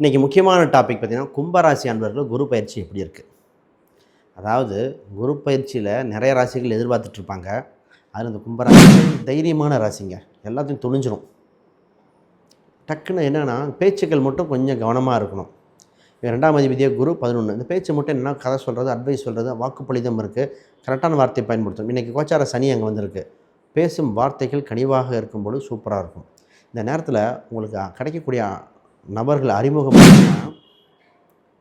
இன்றைக்கி முக்கியமான டாபிக் பார்த்திங்கன்னா கும்பராசி அன்பர்கள் குரு பயிற்சி எப்படி இருக்குது அதாவது குரு பயிற்சியில் நிறைய ராசிகள் எதிர்பார்த்துட்ருப்பாங்க அதில் இந்த கும்பராசி தைரியமான ராசிங்க. எல்லாத்தையும் துணிஞ்சிடும் டக்குன்னு என்னென்னா பேச்சுக்கள் மட்டும் கொஞ்சம் கவனமாக இருக்கணும். ரெண்டாம் அதிபதியாக குரு பதினொன்று இந்த பேச்சு மட்டும் என்ன கதை சொல்கிறது அட்வைஸ் சொல்கிறது வாக்குப்பளிதம் இருக்குது கரெக்டான வார்த்தையை பயன்படுத்தும். இன்றைக்கி கோச்சார சனி அங்கே வந்திருக்கு. பேசும் வார்த்தைகள் கனிவாக இருக்கும்போது சூப்பராக இருக்கும். இந்த நேரத்தில் உங்களுக்கு கிடைக்கக்கூடிய நபர்கள் அறிமுகம்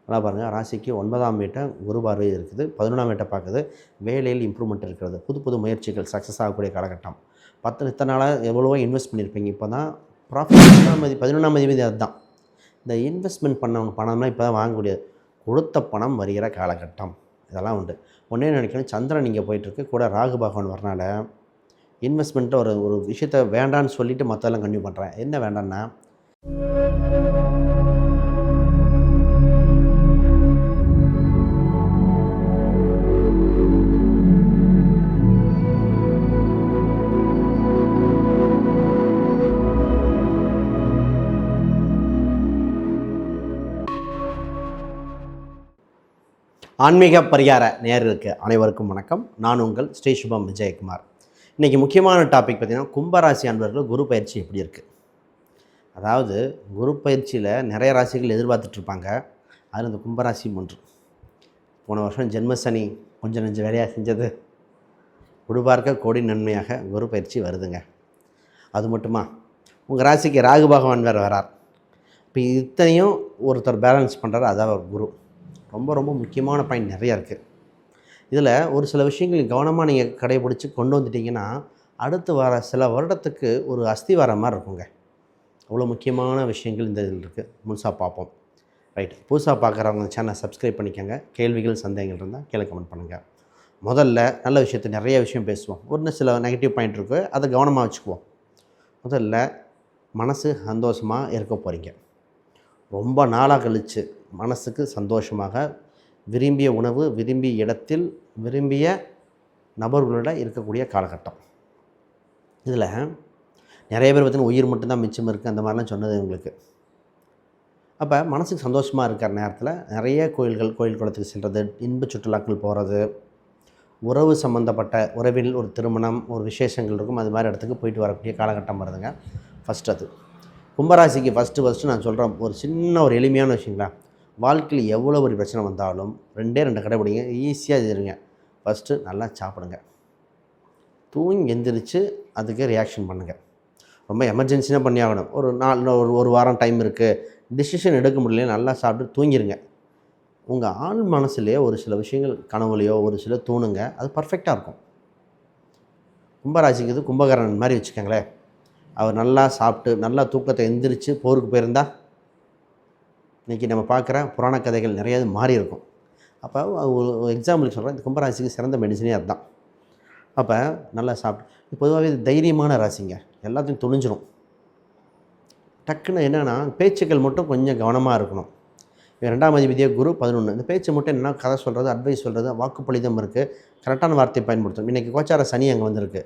நல்லா பாருங்கள் ராசிக்கு ஒன்பதாம் வீட்டை குரு பார்வை இருக்குது பதினொன்றாம் வீட்டை பார்க்குது வேலையில் இம்ப்ரூவ்மெண்ட் இருக்கிறது புது புது முயற்சிகள் சக்ஸஸ் ஆகக்கூடிய காலகட்டம். பத்து இத்தனை நாளாக எவ்வளவோ இன்வெஸ்ட் பண்ணியிருப்பீங்க இப்போ தான் ப்ராஃபிட் பதினொன்றாம் மதி பதினொன்றாம் தேதி அதுதான். இந்த இன்வெஸ்ட்மெண்ட் பண்ணவங்க பணம்லாம் இப்போ தான் வாங்கக்கூடிய கொடுத்த பணம் வருகிற காலகட்டம். இதெல்லாம் உண்டு. ஒன்றே நினைக்கணும் சந்திரன் இங்கே போயிட்டுருக்கு கூட ராகு பகவான் வரனால இன்வெஸ்ட்மெண்ட்டை ஒரு ஒரு விஷயத்த வேண்டான்னு சொல்லிவிட்டு மற்றெல்லாம் கன்டினியூ பண்ணுறேன் என்ன வேண்டான்னா ஆன்மீக பரிகார நேர்களுக்கு அனைவருக்கும் வணக்கம். நான் உங்கள் ஸ்ரீ சுபம் விஜயகுமார். இன்றைக்கி முக்கியமான டாபிக் பார்த்திங்கன்னா கும்பராசி அன்பர்கள் குரு பயிற்சி எப்படி இருக்குது அதாவது குரு பயிற்சியில் நிறைய ராசிகள் எதிர்பார்த்துட்ருப்பாங்க அதில் இந்த கும்பராசி ஒன்று. போன வருஷம் ஜென்மசனி கொஞ்சம் நெஞ்ச வேலையாக செஞ்சது. குடுபார்க்க கோடி நன்மையாக குரு பயிற்சி வருதுங்க. அது மட்டுமா? உங்கள் ராசிக்கு ராகு பகவான் வேறு வரார். இப்போ இத்தனையும் ஒருத்தர் பேலன்ஸ் பண்ணுறாரு அதான் ஒரு குரு. ரொம்ப ரொம்ப முக்கியமான பாயிண்ட் நிறையா இருக்குது இதில் ஒரு சில விஷயங்கள் கவனமாக நீங்கள் கடைபிடிச்சி கொண்டு வந்துட்டீங்கன்னா அடுத்து வர சில வருடத்துக்கு ஒரு அஸ்திவாரம் மாதிரி இருக்குங்க. அவ்வளோ முக்கியமான விஷயங்கள் இந்த இதில் இருக்குது முழுசாக பார்ப்போம். ரைட் புதுசாக பார்க்குறவங்க சேனலை சப்ஸ்கிரைப் பண்ணிக்கோங்க. கேள்விகள் சந்தேகங்கள் இருந்தால் கீழே கமெண்ட் பண்ணுங்கள் முதல்ல நல்ல விஷயத்தை நிறைய விஷயம் பேசுவோம். ஒரு சில நெகட்டிவ் பாயிண்ட் இருக்குது அதை கவனமாக வச்சுக்குவோம். முதல்ல மனசு சந்தோஷமாக இருக்க போகிறீங்க ரொம்ப நாளாக கழித்து மனசுக்கு சந்தோஷமாக விரும்பிய உணவு விரும்பிய இடத்தில் விரும்பிய நபர்களோட இருக்கக்கூடிய காலகட்டம். இதில் நிறைய பேர் பார்த்தீங்கன்னா உயிர் மட்டும்தான் மிச்சம் இருக்குது அந்த மாதிரிலாம் சொன்னது உங்களுக்கு அப்போ மனசுக்கு சந்தோஷமாக இருக்கிற நேரத்தில் நிறைய கோயில்கள் கோயில் குளத்துக்கு செல்வது இன்ப சுற்றுலாக்கள் போகிறது உறவு சம்மந்தப்பட்ட உறவில் ஒரு திருமணம் ஒரு விசேஷங்கள் இருக்கும் அது மாதிரி இடத்துக்கு போயிட்டு வரக்கூடிய காலகட்டம் வருதுங்க. ஃபஸ்ட் அது. கும்பராசிக்கு ஃபஸ்ட்டு ஃபஸ்ட்டு நான் சொல்கிறேன் ஒரு சின்ன ஒரு எளிமையான விஷயங்களா? வாழ்க்கையில் எவ்வளோ ஒரு பிரச்சனை வந்தாலும் ரெண்டே ரெண்டு கடைபிடிங்க ஈஸியாக இருங்க. ஃபஸ்ட்டு நல்லா சாப்பிடுங்க. தூங்கி எந்திரிச்சு அதுக்கு ரியாக்ஷன் பண்ணுங்கள் ரொம்ப எமர்ஜென்சினா பண்ணி ஆகணும். ஒரு நாள் ஒரு ஒரு வாரம் டைம் இருக்குது டிசிஷன் எடுக்க முடியல நல்லா சாப்பிட்டு தூங்கிடுங்க உங்கள் ஆள் மனசுலேயே ஒரு சில விஷயங்கள் கனவுலையோ ஒரு சில தூணுங்க. அது பர்ஃபெக்டாக இருக்கும். கும்பராசிக்கு இது மாதிரி வச்சுக்கோங்களேன். அவர் நல்லா சாப்பிட்டு நல்லா தூக்கத்தை எந்திரிச்சு போருக்கு போயிருந்தா இன்றைக்கி நம்ம பார்க்குற புராண கதைகள் நிறையா மாறி இருக்கும். அப்போ ஒரு எக்ஸாம்பிள் சொல்கிறேன் இந்த கும்பராசிக்கு சிறந்த மெடிசனே அதுதான். அப்போ நல்லா சாப்பிட்டு பொதுவாகவே இது தைரியமான ராசிங்க. எல்லாத்தையும் துணிஞ்சிடும் டக்குன்னு என்னென்னா பேச்சுக்கள் மட்டும் கொஞ்சம் கவனமாக இருக்கணும். ரெண்டாம் அதிபதியாக குரு பதினொன்று இந்த பேச்சு மட்டும் என்ன கதை சொல்கிறது அட்வைஸ் சொல்கிறது வாக்குப்பளிதம் இருக்குது கரெக்டான வார்த்தையை பயன்படுத்தும். இன்றைக்கி கோச்சார சனி அங்கே வந்திருக்கு.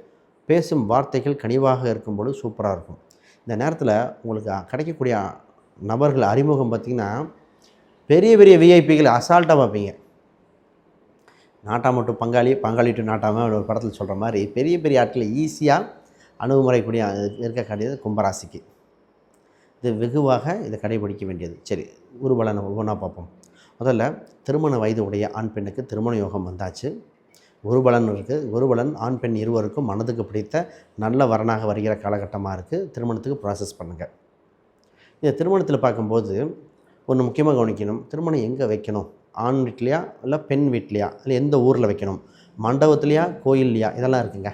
பேசும் வார்த்தைகள் கனிவாக இருக்கும்போது சூப்பராக இருக்கும். இந்த நேரத்தில் உங்களுக்கு கிடைக்கக்கூடிய நபர்கள் அறிமுகம் பார்த்திங்கன்னா பெரிய பெரிய விஐபிகள் அசால்ட்டாக பார்ப்பீங்க. நாட்டா மட்டும் பங்காளி பங்காளி டு நாட்டாமல் ஒரு படத்தில் சொல்கிற மாதிரி பெரிய பெரிய ஆட்களை ஈஸியாக அணுகுமுறைக்கூடிய இருக்கக்கூடியது கும்பராசிக்கு. இது வெகுவாக இதை கடைபிடிக்க வேண்டியது. சரி உருவலனை ஒவ்வொன்றா பார்ப்போம். முதல்ல திருமண வயது உடைய ஆண் பெண்ணுக்கு திருமண யோகம் வந்தாச்சு. குருபலன் இருக்குது குருபலன் ஆண் பெண் இருவருக்கும் மனதுக்கு பிடித்த நல்ல வரனாக வருகிற காலகட்டமாக இருக்குது திருமணத்துக்கு ப்ராசஸ் பண்ணுங்கள் இந்த திருமணத்தில் பார்க்கும்போது ஒன்று முக்கியமாக கவனிக்கணும். திருமணம் எங்கே வைக்கணும்? ஆண் வீட்லையா இல்லை பெண் வீட்லையா இல்லை எந்த ஊரில் வைக்கணும்? மண்டபத்துலையா? கோயில்லையா? இதெல்லாம் இருக்குங்க.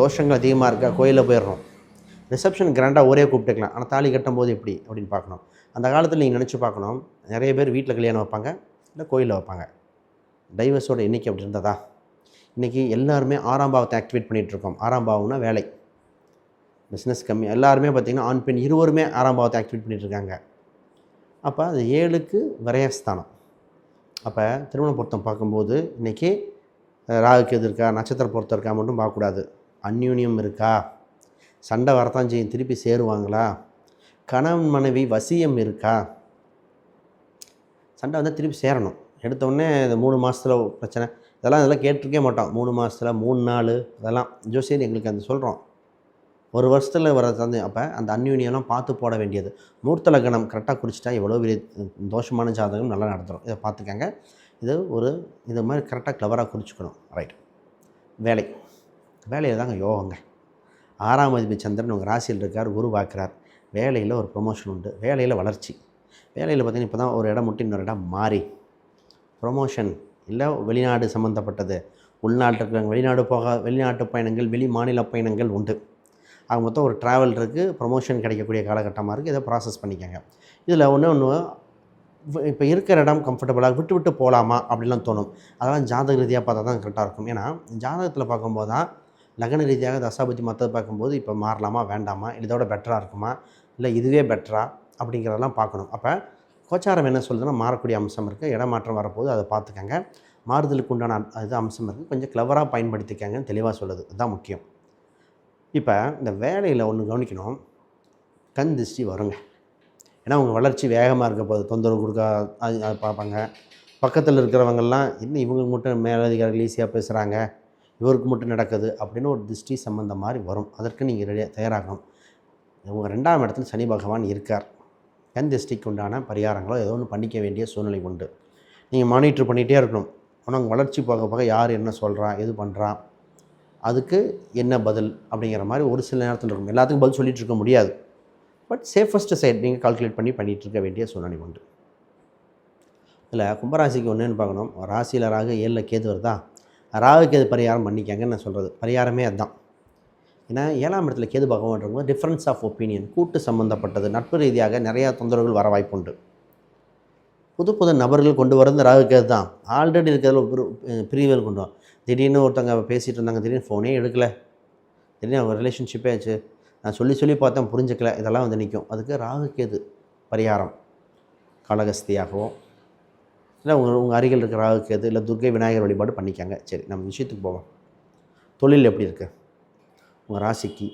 தோஷங்கள் அதிகமாக இருக்கா? கோயிலில் போயிடுறோம். ரிசப்ஷன் கிராண்டாக ஒரே கூப்பிட்டுக்கலாம். ஆனால் தாலி கட்டும் போது எப்படி அப்படின்னு பார்க்கணும். அந்த காலத்தில் நீங்கள் நினச்சி பார்க்கணும். நிறைய பேர் வீட்டில் கல்யாணம் வைப்பாங்க இல்லை கோயிலில் வைப்பாங்க. டைவர்ஸோட எண்ணிக்கை அப்படி இருந்ததா? இன்றைக்கி எல்லாருமே ஆறாம் பாவத்தை ஆக்டிவேட் பண்ணிகிட்ருக்கோம். ஆறாம் பாவம்னா வேலை. பிஸ்னஸ் கம்மி. எல்லாருமே பார்த்திங்கன்னா ஆண் பெண் இருவருமே ஆறாம் பாவத்தை ஆக்டிவேட் பண்ணிகிட்ருக்காங்க அப்போ அது ஏழுக்கு விரயஸ்தானம். அப்போ திருமண பொருத்தம் பார்க்கும்போது இன்றைக்கி ராகுக்கு எது இருக்கா? நட்சத்திர பொருத்தம் இருக்கா மட்டும் பார்க்கக்கூடாது. அந்யூன்யம் இருக்கா? சண்டை வரத்தான் செய்யும். திருப்பி சேருவாங்களா? கணவன் மனைவி வசியம் இருக்கா? சண்டை வந்து திருப்பி சேரணும். எடுத்தோடனே இந்த மூணு மாதத்தில் பிரச்சனை. இதெல்லாம் இதெல்லாம் கேட்டிருக்கே மாட்டோம். மூணு மாதத்தில் மூணு நாள் அதெல்லாம். ஜோசியர் எங்களுக்கு அந்த சொல்கிறோம் ஒரு வருஷத்தில் வர தந்து அப்போ அந்த அந்யூனியெல்லாம் பார்த்து போட வேண்டியது. மூர்த்த லக்னம் கரெக்டாக குறிச்சிட்டா எவ்வளோ பெரிய தோஷமான ஜாதகம் நல்லா நடத்துகிறோம் இதை பார்த்துக்கங்க. இது ஒரு இது மாதிரி கரெக்டாக கிளவராக குறிச்சிக்கணும். ரைட் வேலை. வேலையில் தாங்க யோகங்க. ஆறாம் அதிபதி சந்திரன் உங்கள் ராசியில் இருக்கார் உருவாக்குறார் வேலையில் ஒரு ப்ரொமோஷன் உண்டு. வேலையில் வளர்ச்சி. வேலையில் பார்த்தீங்கன்னா இப்போ தான் ஒரு இடம் முட்டி இன்னொரு இடம் மாறி. ப்ரொமோஷன் இல்லை வெளிநாடு சம்மந்தப்பட்டது உள்நாட்டுக்கு வெளிநாடு போக வெளிநாட்டு பயணங்கள் வெளி மாநில பயணங்கள் உண்டு. ஆக மொத்தம் ஒரு ட்ராவல் இருக்குது ப்ரொமோஷன் கிடைக்கக்கூடிய காலகட்டமாக இருக்குது இதை ப்ராசஸ் பண்ணிக்கோங்க. இதில் ஒன்று ஒன்று இப்போ இருக்கிற இடம் கம்ஃபர்டபுளாக விட்டு விட்டு போகலாமா அப்படிலாம் தோணும். அதெல்லாம் ஜாதக ரீதியாக பார்த்தா தான் கரெக்டாக இருக்கும். ஏன்னா ஜாதகத்தில் பார்க்கும்போது தான் லக்ன ரீதியாக தசாபதி மற்றது பார்க்கும்போது இப்போ மாறலாமா வேண்டாமா இதோட பெட்டராக இருக்குமா இல்லை இதுவே பெட்டரா அப்படிங்கிறதெல்லாம் பார்க்கணும். அப்போ கோச்சாரம் என்ன சொல்லுதுன்னா மாறக்கூடிய அம்சம் இருக்குது இடமாற்றம் வரப்போது அதை பார்த்துக்கங்க. மாறுதலுக்கு உண்டான இது அம்சம் இருக்குது கொஞ்சம் கிளவராக பயன்படுத்திக்கங்கன்னு தெளிவாக சொல்லுது. அதுதான் முக்கியம். இப்போ இந்த வேலையில் ஒன்று கவனிக்கணும். கண் திருஷ்டி வருங்க. ஏன்னா அவங்க வளர்ச்சி வேகமாக இருக்க போது தொந்தரவு கொடுக்க அது பார்ப்பாங்க. பக்கத்தில் இருக்கிறவங்கெல்லாம் இன்னும் இவங்க மட்டும் மேலதிகாரிகள் ஈஸியாக பேசுகிறாங்க இவருக்கு மட்டும் நடக்குது? அப்படின்னு ஒரு திருஷ்டி சம்பந்தம் மாதிரி வரும். அதற்கு நீங்கள் ரெடியாக தயாராகணும். இவங்க ரெண்டாம் இடத்துல சனி பகவான் இருக்கார். கண் திருஷ்டிக்கு உண்டான பரிகாரங்களோ ஏதோ ஒன்று பண்ணிக்க வேண்டிய சூழ்நிலை உண்டு. நீங்கள் மானிட்டர் பண்ணிகிட்டே இருக்கணும். ஆனால் அவங்க வளர்ச்சி போக போக யார் என்ன சொல்கிறான் எது பண்ணுறான் அதுக்கு என்ன பதில் அப்படிங்கிற மாதிரி ஒரு சில நேரத்தில் இருக்கும். எல்லாத்துக்கும் பதில் சொல்லிகிட்டு இருக்க முடியாது. பட் சேஃபஸ்ட்டு சைட் நீங்கள் கால்குலேட் பண்ணி பண்ணிகிட்டு இருக்க வேண்டிய சூழ்நிலை உண்டு. இதில் கும்பராசிக்கு ஒன்றுன்னு பார்க்கணும். ராசியில் ராகு ஏழில் கேது வருதா? ராகு கேது பரிகாரம் பண்ணிக்கங்கன்னு நான் சொல்கிறது பரிகாரமே அதுதான் ஏன்னா ஏழாம் இடத்துல கேது பகவான் இருக்கும்போது டிஃப்ரென்ஸ் ஆஃப் ஒப்பீனியன் கூட்டு சம்மந்தப்பட்டது நட்பு ரீதியாக நிறையா தொந்தரவுகள் வர வாய்ப்புண்டு புது புது நபர்கள் கொண்டு வரது ராகு கேது தான். ஆல்ரெடி இருக்கிறதுல பிரிவுகள் கொண்டு வரும் திடீர்னு ஒருத்தவங்க பேசிகிட்டு இருந்தாங்க திடீர்னு ஃபோனே எடுக்கல. திடீர்னு அவங்க ரிலேஷன்ஷிப்பே ஆச்சு. நான் சொல்லி சொல்லி பார்த்தேன் புரிஞ்சுக்கல. இதெல்லாம் வந்து நிற்கும் அதுக்கு ராகு கேது பரிகாரம். காலகஸ்தியாகவும் இல்லை உங்கள் உங்கள் அருகில் இருக்கிற ராகு கேது இல்லை துர்க்கை விநாயகர் வழிபாடு பண்ணிக்காங்க. சரி நம்ம விஷயத்துக்கு போவோம். தொழில் எப்படி இருக்கு? உங்கள் ராசிக்கு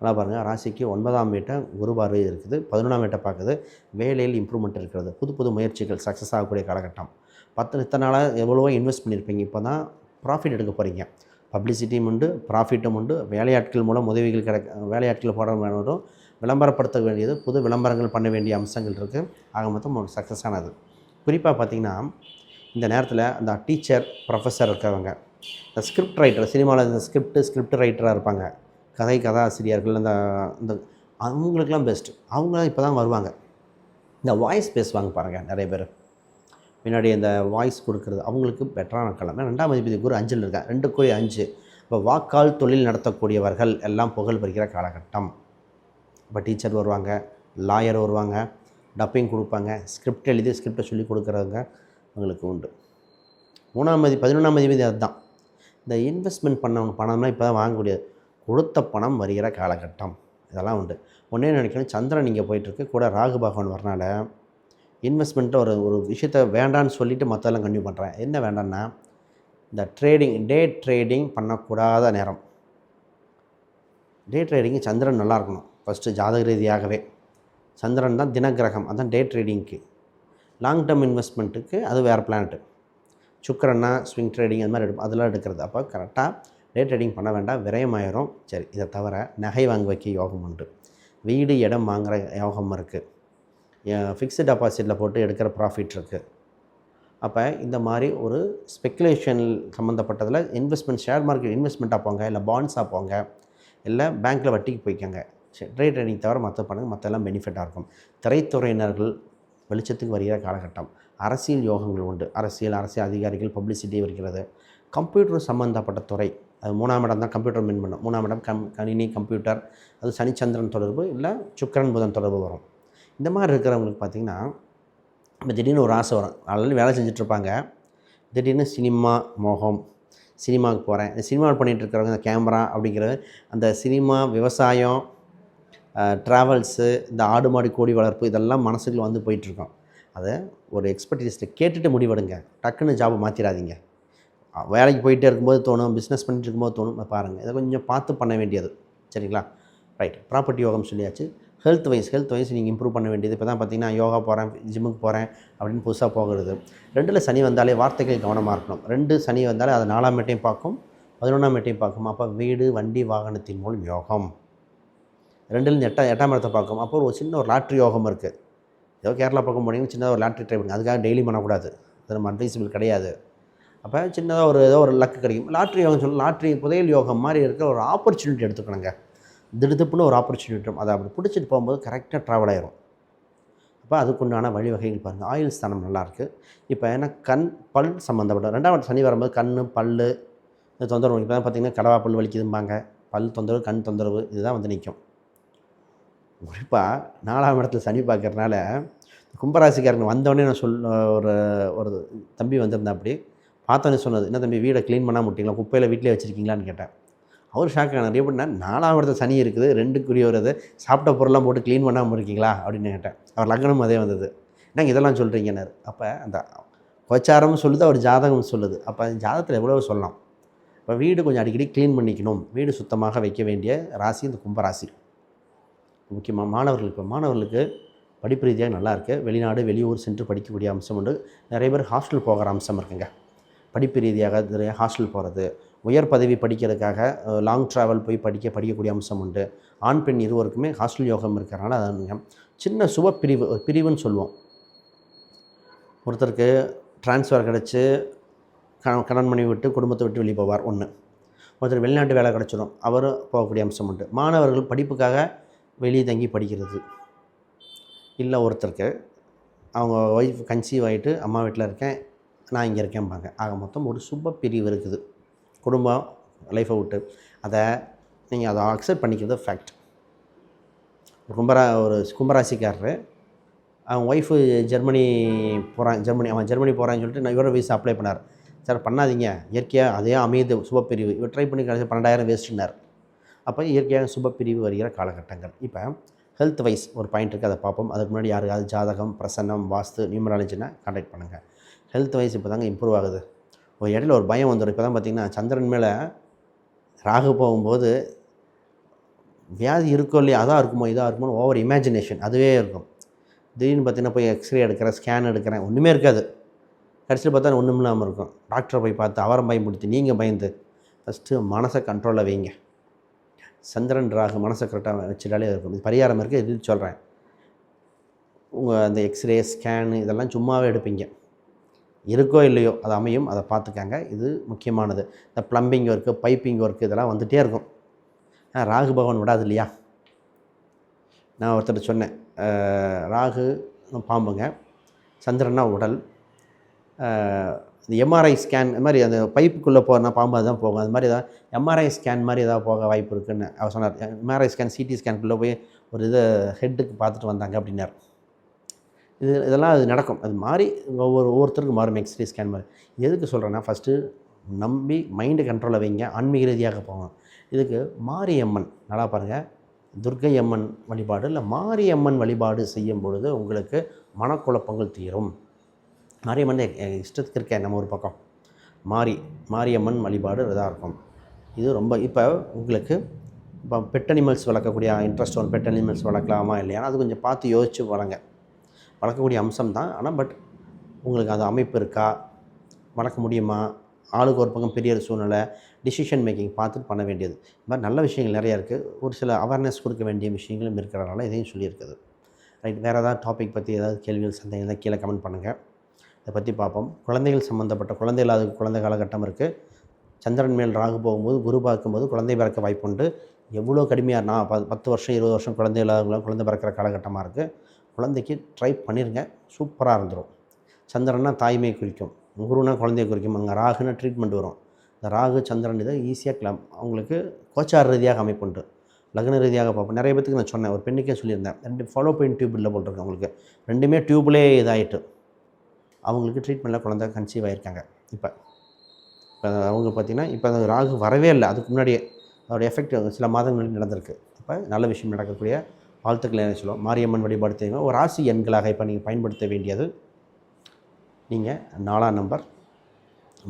நல்லா பாருங்கள் ராசிக்கு ஒன்பதாம் வீட்டை குரு பார்வை இருக்குது பதினொன்றாம் வீட்டை பார்க்குது. வேலையில் இம்ப்ரூவ்மெண்ட் இருக்கிறது. புது புது முயற்சிகள் சக்ஸஸ் ஆகக்கூடிய காலகட்டம். பத்து இத்தனை நாளாக எவ்வளவோ இன்வெஸ்ட் பண்ணியிருப்பீங்க. இப்போ தான் ப்ராஃபிட் எடுக்க போகிறீங்க பப்ளிசிட்டியும் உண்டு ப்ராஃபிட்டும் உண்டு. வேலையாட்கள் மூலம் உதவிகள் கிடைக்க வேலையாட்கள் போட வேணும் விளம்பரப்படுத்த வேண்டியது புது விளம்பரங்கள் பண்ண வேண்டிய அம்சங்கள் இருக்குது ஆக மொத்தம் ஒரு சக்ஸஸ் ஆனது. குறிப்பாக பார்த்தீங்கன்னா இந்த நேரத்தில் அந்த டீச்சர் ப்ரொஃபஸர் இருக்கிறவங்க இந்த ஸ்கிரிப்ட் ரைட்டர் சினிமாவில் இந்த ஸ்கிரிப்ட் ஸ்கிரிப்ட் ரைட்டராக இருப்பாங்க. கதை கதாசிரியர்கள் அந்த இந்த அவங்களுக்கெல்லாம் பெஸ்ட்டு அவங்களாம் இப்போ தான் வருவாங்க. இந்த வாய்ஸ் பேசுவாங்க பாருங்கள் நிறைய பேர். முன்னாடி அந்த வாய்ஸ் கொடுக்குறது. அவங்களுக்கு பெட்டரான கிழமை ரெண்டாம் அதிபதி குரு அஞ்சில் இருக்காங்க ரெண்டு கோடி அஞ்சு. இப்போ வாக்கால் தொழில் நடத்தக்கூடியவர்கள் எல்லாம் புகழ் பெறுகிற காலகட்டம். இப்போ டீச்சர் வருவாங்க லாயர் வருவாங்க டப்பிங் கொடுப்பாங்க ஸ்கிரிப்ட் எழுதி ஸ்கிரிப்டை சொல்லி கொடுக்குறவங்க அவங்களுக்கு உண்டு. மூணாம் மதி பதினொன்றாம் அதிபதி அதுதான். இந்த இன்வெஸ்ட்மெண்ட் பண்ணவங்க பணம்லாம் இப்போ தான் வாங்கக்கூடியது கொடுத்த பணம் வருகிற காலகட்டம். இதெல்லாம் உண்டு. ஒன்றே நினைக்கணும் சந்திரன் இங்கே போயிட்டுருக்கு கூட ராகு பகவான் வரனால இன்வெஸ்ட்மெண்ட்டை ஒரு ஒரு விஷயத்த வேண்டான்னு சொல்லிவிட்டு மற்றெல்லாம் கன்டினியூ பண்ணுறேன் என்ன வேண்டாம்னா இந்த ட்ரேடிங் டே ட்ரேடிங் பண்ணக்கூடாத நேரம். டே ட்ரேடிங்கு சந்திரன் நல்லா இருக்கணும். ஃபஸ்ட்டு ஜாதக ரீதியாகவே. சந்திரன் தான் தினக்கிரகம். அதுதான் டே ட்ரேடிங்க்கு லாங் டேர்ம் இன்வெஸ்ட்மெண்ட்டுக்கு அது வேறு பிளானட்டு சுக்கரன்னா ஸ்விங் ட்ரேடிங் அது மாதிரி எடுப்போம் அதெல்லாம் எடுக்கிறது. அப்போ கரெக்டாக டே ட்ரேடிங் பண்ண வேண்டாம். விரயமாயிரும் சரி இதை தவிர நகை வாங்க வைக்க யோகம் உண்டு. வீடு இடம் வாங்குகிற யோகம் இருக்குது ஃபிக்ஸ்டு டெபாசிட்டில் போட்டு எடுக்கிற ப்ராஃபிட் இருக்குது அப்போ இந்த மாதிரி ஒரு ஸ்பெக்குலேஷன் சம்மந்தப்பட்டதில் இன்வெஸ்ட்மெண்ட் ஷேர் மார்க்கெட் இன்வெஸ்ட்மெண்ட்டாக போங்க இல்லை பாண்ட்ஸாக போங்க இல்லை பேங்க்கில் வட்டிக்கு போய்க்கோங்க. ட்ரேட் ட்ரேடிங் தவிர மற்ற பண்ணுங்கள் மற்றெல்லாம் பெனிஃபிட்டாக இருக்கும். திரைத்துறையினர்கள் வெளிச்சத்துக்கு வருகிற காலகட்டம். அரசியல் யோகங்கள் உண்டு. அரசியல் அரசியல் அதிகாரிகள் பப்ளிசிட்டி வருகிறது கம்ப்யூட்டர் சம்மந்தப்பட்ட துறை. அது மூணாம் இடம் தான் கம்ப்யூட்டர் மீன் பண்ணும் மூணாம் இடம் கம் கணினி கம்ப்யூட்டர் அது சனிச்சந்திரன் தொடர்பு இல்லை சுக்கிரன் புதன் தொடர்பு வரும். இந்த மாதிரி இருக்கிறவங்களுக்கு பார்த்திங்கன்னா இப்போ திடீர்னு ஒரு ஆசை வரும். ஆல்ரெடி வேலை செஞ்சுட்ருப்பாங்க. திடீர்னு சினிமா மோகம் சினிமாவுக்கு போகிறேன் இந்த சினிமாவில் பண்ணிகிட்டு இருக்கிறவங்க இந்த கேமரா அப்படிங்கிறது அந்த சினிமா விவசாயம் ட்ராவல்ஸு இந்த ஆடு மாடு கோழி வளர்ப்பு இதெல்லாம் மனசுக்குள்ள வந்து போயிட்டுருக்கோம் அதை ஒரு எக்ஸ்பர்டீஸ்ட்டை கேட்டுட்டு முடிவெடுங்க. டக்குன்னு ஜாபை மாற்றிடாதீங்க வேலைக்கு போயிட்டே இருக்கும்போது தோணும் பிஸ்னஸ் பண்ணிட்டு இருக்கும்போது தோணும் பாருங்கள் இதை கொஞ்சம் பார்த்து பண்ண வேண்டியது. சரிங்களா? ரைட் ப்ராப்பர்ட்டி யோகம் சொல்லியாச்சு. ஹெல்த் வைஸ் ஹெல்த் வைஸ் நீங்கள் இம்ப்ரூவ் பண்ண வேண்டியது. இப்போ தான் பார்த்தீங்கன்னா யோகா போகிறேன் ஜிம்முக்கு போகிறேன் அப்படின்னு புதுசாக போகிறது. ரெண்டில் சனி வந்தாலே வார்த்தைகள் கவனமாக இருக்கணும். ரெண்டு சனி வந்தாலே அது நாலாம் மேட்டையும் பார்க்கும் பதினொன்றாம் மேட்டையும் பார்க்கும். அப்போ வீடு வண்டி வாகனத்தின் மூலம் யோகம். ரெண்டில் எட்டா எட்டாம் இடத்தை பார்க்கும். அப்போ ஒரு சின்ன ஒரு லாட்ரி யோகம் இருக்குது ஏதோ கேரளா பக்கம் போனீங்கன்னா சின்னதாக ஒரு லாட்ரி ட்ரை பண்ணுங்க. அதுக்காக டெய்லி பண்ணக்கூடாது. அது நம்ம அட்வைசபிள் கிடையாது. அப்போ சின்னதாக ஒரு ஏதோ ஒரு லக்கு கிடைக்கும். லாட்ரி யோகம் சொல்லி லாட்ரி புதையல் யோகம் மாதிரி இருக்கிற ஒரு ஆப்பர்ச்சுனிட்டி எடுத்துக்கணுங்க. திடுதுப்புன்னு ஒரு ஆப்பர்ச்சுனிட்டி அதை அப்படி பிடிச்சிட்டு போகும்போது கரெக்டாக ட்ராவல் ஆயிரும். அப்போ அதுக்குண்டான வழிவகைகள் பாருங்கள் ஆயுள் ஸ்தானம் நல்லாயிருக்கு இப்போ ஏன்னா கண் பல் சம்மந்தப்பட்ட ரெண்டாவது சனி வரும்போது கண் பல் இந்த தொந்தரவு. இப்போ தான் பார்த்தீங்கன்னா கடவா பல் வலிக்குதும்பாங்க. பல் தொந்தரவு கண் தொந்தரவு இதுதான் வந்து நிற்கும் குறிப்பாக நாலாம் இடத்துல சனி பார்க்குறதுனால கும்பராசிக்காரங்க வந்தோடனே நான் சொல் ஒரு ஒரு தம்பி வந்திருந்தேன் அப்படி பார்த்தோன்னே சொன்னது என்ன தம்பி வீடை க்ளீன் பண்ணால் முட்டிங்களா குப்பையில் வீட்டிலே வச்சுருக்கீங்களான்னு கேட்டேன். அவர் ஷாக் ஆனார். எப்படின்னா நாலாம் சனி இருக்குது ரெண்டுக்குரிய வருது சாப்பிட்ட பொருள்லாம் போட்டு க்ளீன் பண்ணாமல் இருக்கீங்களா? அப்படின்னு கேட்டேன். அவர் லக்னம் அதே வந்தது. என்னங்க இதெல்லாம் சொல்கிறீங்கன்னாரு அப்போ அந்த கோச்சாரமும் சொல்லுது அவர் ஜாதகம் சொல்லுது. அப்போ ஜாதகத்தில் எவ்வளோ சொல்லலாம். இப்போ வீடு கொஞ்சம் அடிக்கடி க்ளீன் பண்ணிக்கணும். வீடு சுத்தமாக வைக்க வேண்டிய ராசி இந்த கும்பராசி முக்கியமாக மாணவர்களுக்கு மாணவர்களுக்கு படிப்பு ரீதியாக நல்லா இருக்குது வெளிநாடு வெளியூர் சென்று படிக்கக்கூடிய அம்சம் உண்டு. நிறைய பேர் ஹாஸ்டல் போகிற அம்சம் இருக்குங்க. படிப்பு ரீதியாக நிறைய ஹாஸ்டல் போகிறது உயர் பதவி படிக்கிறதுக்காக லாங் ட்ராவல் போய் படிக்க படிக்கக்கூடிய அம்சம் உண்டு. ஆண் பெண் இருவருக்குமே ஹாஸ்டல் யோகம் இருக்கிறனால அது சின்ன சுப பிரிவு பிரிவுன்னு சொல்லுவோம். ஒருத்தருக்கு ட்ரான்ஸ்ஃபர் கிடச்சி கடன் மணி விட்டு குடும்பத்தை விட்டு வெளியே போவார் ஒன்று ஒருத்தர் வெளிநாட்டு வேலை கிடச்சிடும் அவர் போகக்கூடிய அம்சம் உண்டு. மாணவர்கள் படிப்புக்காக வெளியே தங்கி படிக்கிறது. இல்லை ஒருத்தருக்கு அவங்க ஒய்ஃப் கன்சீவ் ஆகிட்டு அம்மா வீட்டில் இருக்கேன் நான் இங்கே இருக்கேன்பாங்க. ஆக மொத்தம் ஒரு சுப பிரிவு இருக்குது. குடும்பம் லைஃப்பை விட்டு அதை நீங்கள் அதை அக்செப்ட் பண்ணிக்கிறது ஃபேக்ட் கும்பரா ஒரு கும்பராசிக்காரரு. அவன் ஒய்ஃபு ஜெர்மனி போகிறான் ஜெர்மனி அவன் ஜெர்மனி போகிறான்னு சொல்லிட்டு நான் இவரோட வீசா அப்ளை பண்ணார். சார் பண்ணாதீங்க. இயற்கையாக அதே அமையுது சுபப்பிரிவு. இவர் ட்ரை பண்ணி கிடைச்சி பன்னெண்டாயிரம் வேஸ்ட்டுனார் அப்போ இயற்கையாக சுபப்பிரிவு வருகிற காலகட்டங்கள். இப்போ ஹெல்த் வைஸ் ஒரு பாயிண்ட் இருக்குது அதை பார்ப்போம். அதுக்கு முன்னாடி யாருக்காவது ஜாதகம் பிரசன்னம் வாஸ்து நியூமராலஜினா கான்டாக்ட் பண்ணுங்கள் ஹெல்த் வைஸ் இப்போ தாங்க இம்ப்ரூவ் ஆகுது. ஒரு இடையில ஒரு பயம் வந்துடும் இப்போ தான் பார்த்திங்கன்னா சந்திரன் மேலே ராகு போகும்போது வியாதி இருக்கோ இல்லையா அதாக இருக்குமோ இதாக இருக்குமோ ஓவர் இமேஜினேஷன் அதுவே இருக்கும். திடீர்னு பார்த்தீங்கன்னா போய் எக்ஸ்ரே எடுக்கிறேன் ஸ்கேன் எடுக்கிறேன் ஒன்றுமே இருக்காது. கடைசியில் பார்த்தா ஒன்றும் இல்லாமல் இருக்கும். டாக்டரை போய் பார்த்து அவரை பயன்படுத்தி நீங்கள் பயந்து ஃபஸ்ட்டு மனசை கண்ட்ரோலில் வைங்க. சந்திரன் ராகு மனசை கரெக்டாக வச்சுட்டாலே இருக்கும். இது பரிகாரம் இருக்குது இது சொல்கிறேன் உங்கள் அந்த எக்ஸ்ரே ஸ்கேனு இதெல்லாம் சும்மாவே எடுப்பீங்க. இருக்கோ இல்லையோ அது அமையும் அதை பார்த்துக்காங்க. இது முக்கியமானது. இந்த ப்ளம்பிங் ஒர்க்கு பைப்பிங் ஒர்க்கு இதெல்லாம் வந்துகிட்டே இருக்கும். ராகு பகவான் விடாது இல்லையா? நான் ஒருத்தர் சொன்னேன். ராகு பாம்புங்க. சந்திரனா உடல். இந்த எம்ஆர்ஐ ஸ்கேன் இந்த மாதிரி அந்த பைப்புக்குள்ளே போகிறனா பாம்பு அதுதான் போகும். அது மாதிரி ஏதாவது எம்ஆர்ஐ ஸ்கேன் மாதிரி ஏதாவது போக வாய்ப்பு இருக்குன்னு அவர் சொன்னார். எம்ஆர்ஐ ஸ்கேன் சிடி ஸ்கேனுக்குள்ளே போய் ஒரு இதை ஹெட்டுக்கு பார்த்துட்டு வந்தாங்க அப்படின்னார். இது இதெல்லாம் அது நடக்கும். அது மாதிரி ஒவ்வொரு ஒவ்வொருத்தருக்கும் மாறும். எக்ஸ்ரே ஸ்கேன் மாதிரி. எதுக்கு சொல்கிறேன்னா ஃபஸ்ட்டு நம்பி மைண்டு கண்ட்ரோலில் வைங்க. ஆன்மீக ரீதியாக போவோம் இதுக்கு மாரியம்மன் நல்லா பாருங்கள் துர்க்கை அம்மன் வழிபாடு இல்லை மாரியம்மன் வழிபாடு செய்யும் பொழுது உங்களுக்கு மனக்குழப்பங்கள் தீரும். மாரியம்மன் இஷ்டத்துக்கு இருக்கேன் நம்ம ஒரு பக்கம். மாரி மாரியம்மன் வழிபாடு இதாக இருக்கும். இது ரொம்ப இப்போ உங்களுக்கு இப்போ பெட் அனிமல்ஸ் வளர்க்கக்கூடிய இன்ட்ரெஸ்ட் ஒன்று பெட் அனிமல்ஸ் வளர்க்கலாமா இல்லையானா அது கொஞ்சம் பார்த்து யோசித்து வளங்க வளர்க்கக்கூடிய அம்சம் தான் ஆனால் பட் உங்களுக்கு அது அமைப்பு இருக்கா? வளர்க்க முடியுமா? ஆளுக்கு ஒரு பக்கம் பெரிய சூழ்நிலை டிசிஷன் மேக்கிங் பார்த்துட்டு பண்ண வேண்டியது. இந்த மாதிரி நல்ல விஷயங்கள் நிறையா இருக்குது ஒரு சில அவேர்னஸ் கொடுக்க வேண்டிய விஷயங்களும் இருக்கிறனால இதையும் சொல்லியிருக்குது. ரைட் வேறு ஏதாவது டாபிக் பற்றி ஏதாவது கேள்விகள் சந்தேகம் தான் கீழே கமெண்ட் பண்ணுங்கள் இதை பற்றி பார்ப்போம். குழந்தைகள் சம்மந்தப்பட்ட குழந்தை இல்லாத குழந்தை காலகட்டம் இருக்குது சந்திரன் மேல் ராகு போகும்போது குரு பார்க்கும்போது குழந்தை பிறக்க வாய்ப்புண்டு. எவ்வளோ கடுமையாக நான் ப- பத்து வருஷம் இருபது வருஷம் குழந்தை இல்லாதவங்களாம் குழந்தை பிறக்கிற காலகட்டமாக இருக்குது குழந்தைக்கு ட்ரை பண்ணிருங்க. சூப்பராக இருந்துடும் சந்திரன்னா தாய்மை குறிக்கும். குருனா குழந்தைய குறிக்கும். அங்கே ராகுனா ட்ரீட்மெண்ட் வரும். இந்த ராகு சந்திரன் இதை ஈஸியாக கிளம் அவங்களுக்கு கோச்சார் ரீதியாக அமைப்புண்டு லக்ன ரீதியாக பார்ப்போம். நிறைய பேத்துக்கு நான் சொன்னேன். ஒரு பெண்ணுக்கே சொல்லியிருந்தேன். ரெண்டு ஃபாலோ பெயின் டியூப் இல்லை போட்டிருக்கு அவங்களுக்கு. ரெண்டுமே டியூப்லேயே இதாகிட்டு அவங்களுக்கு ட்ரீட்மெண்ட்டில் குழந்தை கன்சீவ் ஆகிருக்காங்க இப்போ இப்போ அவங்க பார்த்திங்கன்னா இப்போ அந்த ராகு வரவே இல்லை. அதுக்கு முன்னாடியே. அதோட எஃபெக்ட் சில மாதங்கள் நடந்திருக்கு. அப்போ நல்ல விஷயம் நடக்கக்கூடிய வாழ்த்துக்களை என்ன சொல்லுவோம்? மாரியம்மன் வழிபாடு செய்யுங்க ஒரு ராசி எண்களாக இப்போ நீங்கள் பயன்படுத்த வேண்டியது. நீங்கள் நாலாம் நம்பர்.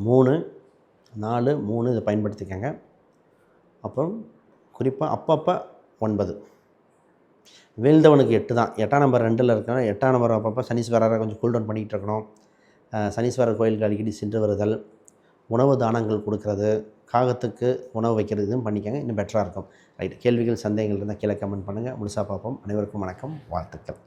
மூணு நாலு மூணு இதை பயன்படுத்திக்கங்க. அப்புறம் குறிப்பாக அப்பப்போ ஒன்பது. வீழ்ந்தவனுக்கு எட்டு தான். எட்டாம் நம்பர் ரெண்டில் இருக்கணும் எட்டாம் நம்பர் அப்பப்போ சனீஸ்வரரை கொஞ்சம் கூல் டவுன் பண்ணிகிட்டு இருக்கணும். சனீஸ்வரர் கோயிலுக்கு அடிக்கடி சென்று வருதல். உணவு தானங்கள் கொடுக்கறது. காகத்துக்கு உணவு வைக்கிறது இதுவும் பண்ணிக்கோங்க இன்னும் பெட்டராக இருக்கும். ரைட் கேள்விகள் சந்தேகங்கள் இருந்தால் கீழே கமெண்ட் பண்ணுங்கள் முழுசாக பார்ப்போம். அனைவருக்கும் வணக்கம். வாழ்த்துக்கள்.